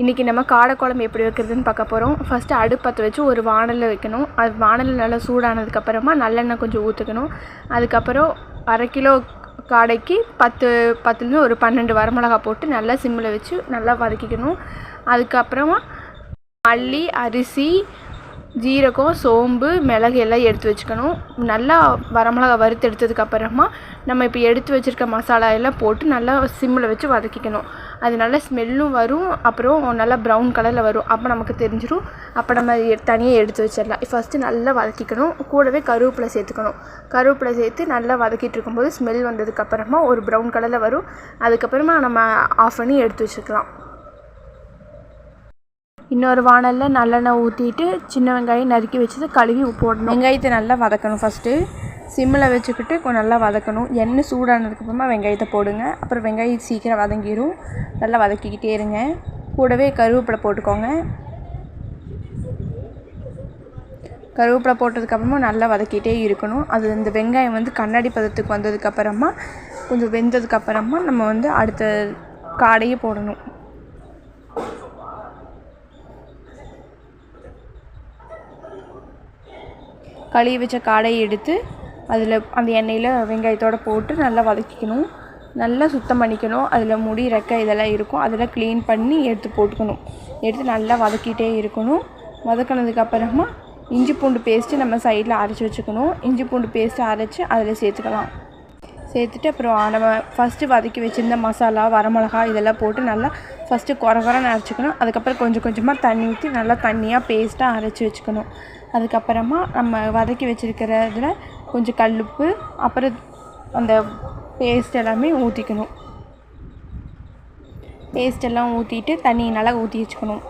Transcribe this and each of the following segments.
இன்றைக்கி நம்ம காடை குழம்பு எப்படி வைக்கிறதுன்னு பார்க்க போகிறோம் ஃபஸ்ட்டு அடுப்பத்தை வச்சு ஒரு வானலில் வைக்கணும். அது வானல் நல்லா சூடானதுக்கப்புறமா நல்லெண்ணெய் கொஞ்சம் ஊற்றுக்கணும் அதுக்கப்புறம் அரை கிலோ காடைக்கு பத்து பத்துலேருந்து ஒரு பன்னெண்டு வரமிளகா போட்டு நல்லா சிம்மில் வச்சு நல்லா வதக்கிக்கணும். அதுக்கப்புறமா மல்லி அரிசி ஜீரகம் சோம்பு மிளகு எல்லாம் எடுத்து வச்சுக்கணும். நல்லா வரமிளகா வறுத்து எடுத்ததுக்கப்புறமா நம்ம இப்போ எடுத்து வச்சுருக்க மசாலா எல்லாம் போட்டு நல்லா சிம்மில் வச்சு வதக்கிக்கணும். அது நல்லா ஸ்மெல்லும் வரும். அப்புறம் நல்லா ப்ரௌன் கலரில் வரும். அப்போ நமக்கு தெரிஞ்சிடும் அப்போ நம்ம எ- தனியாக எடுத்து வச்சிடலாம். ஃபஸ்ட்டு நல்லா வதக்கிக்கணும். கூடவே கருவேப்பிலை சேர்த்துக்கணும். கருவேப்பிலை சேர்த்து நல்லா வதக்கிட்டு இருக்கும்போது ஸ்மெல் வந்ததுக்கப்புறமா ஒரு ப்ரௌன் கலரில் வரும். அதுக்கப்புறமா நம்ம ஆஃப் பண்ணி எடுத்து வச்சுக்கலாம். இன்னொரு வானலில் நல்லெண்ணெய் ஊற்றிட்டு சின்ன வெங்காயம் நறுக்கி வச்சது கழுவி போடணும். வெங்காயத்தை நல்லா வதக்கணும் ஃபஸ்ட்டு சிம்மில் வச்சுக்கிட்டு கொஞ்சம் நல்லா வதக்கணும். எண்ணெய் சூடானதுக்கப்புறமா வெங்காயத்தை போடுங்க. அப்புறம் வெங்காயம் சீக்கிரம் வதங்கிரும். நல்லா வதக்கிக்கிட்டே இருங்க. கூடவே கருவேப்பிலை போட்டுக்கோங்க. கருவேப்பிலை போட்டதுக்கப்புறமா நல்லா வதக்கிட்டே இருக்கணும். அது இந்த வெங்காயம் வந்து கண்ணாடி பதத்துக்கு வந்ததுக்கப்புறமா கொஞ்சம் வெந்ததுக்கப்புறமா நம்ம வந்து அடுத்த காடையே போடணும். கழுவி வச்ச காடையை எடுத்து அதில் அந்த எண்ணெயில் வெங்காயத்தோடு போட்டு நல்லா வதக்கிக்கணும். நல்லா சுத்தம் பண்ணிக்கணும். அதில் முடி ரெக்கை இதெல்லாம் இருக்கும். அதெல்லாம் க்ளீன் பண்ணி எடுத்து போட்டுக்கணும். எடுத்து நல்லா வதக்கிட்டே இருக்கணும். வதக்கினதுக்கப்புறமா இஞ்சி பூண்டு பேஸ்ட்டு நம்ம சைடில் அரைச்சி வச்சுக்கணும். இஞ்சி பூண்டு பேஸ்ட்டு அரைச்சி அதில் சேர்த்துக்கலாம். சேர்த்துட்டு அப்புறம் நம்ம ஃபஸ்ட்டு வதக்கி வச்சுருந்த மசாலா வரமிளகா இதெல்லாம் போட்டு நல்லா ஃபஸ்ட்டு குறை குறைன்னு அரைச்சிக்கணும். அதுக்கப்புறம் கொஞ்சம் கொஞ்சமாக தண்ணி ஊற்றி நல்லா தண்ணியாக பேஸ்ட்டாக அரைச்சி வச்சுக்கணும். அதுக்கப்புறமா நம்ம வதக்கி வச்சுருக்கிற இதில் கொஞ்சம் கல்லுப்பு அப்புறம் அந்த பேஸ்ட் எல்லாமே ஊற்றிக்கணும் பேஸ்ட் எல்லாம் ஊற்றிட்டு தண்ணி நல்லா ஊற்றி வச்சுக்கணும்.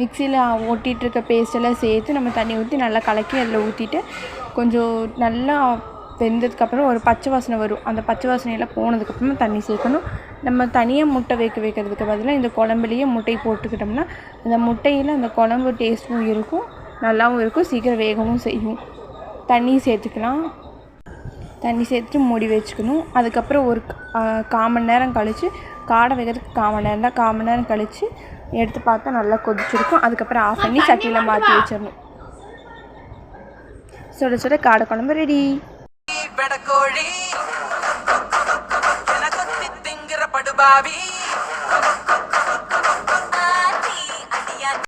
மிக்சியில் ஓட்டிகிட்ருக்க பேஸ்ட்டெல்லாம் பேஸ்டெல்லாம் சேர்த்து நம்ம தண்ணி ஊற்றி நல்லா கலக்கி அதில் ஊற்றிட்டு கொஞ்சம் நல்லா வெந்ததுக்கப்புறம் ஒரு பச்சை வாசனை வரும். அந்த பச்சை வாசனையெல்லாம் போனதுக்கப்புறமா தண்ணி சேர்க்கணும். நம்ம தனியாக முட்டை வைக்க வைக்கிறதுக்கு பதிலாக இந்த குழம்புலேயே முட்டை போட்டுக்கிட்டோம்னா அந்த முட்டையில் அந்த குழம்பு டேஸ்ட்டும் இருக்கும். நல்லாவும் இருக்கும் சீக்கிரம் வேகவும் செய்யும். தண்ணி சேர்த்துக்கலாம். தண்ணி சேர்த்துட்டு மூடி வச்சுக்கணும். அதுக்கப்புறம் ஒரு கால் மணி நேரம் கழித்து காடை வைக்கிறதுக்கு கால் மணி நேரம் தான். கால் மணி நேரம் கழித்து எடுத்து பார்த்தா நல்லா கொதிச்சிருக்கும். அதுக்கப்புறம் ஆஃப் பண்ணி சட்டியில் மாற்றி வச்சிடணும். சுட சுட காடை குழம்பு ரெடி பெடக்கோழி படுபாவி.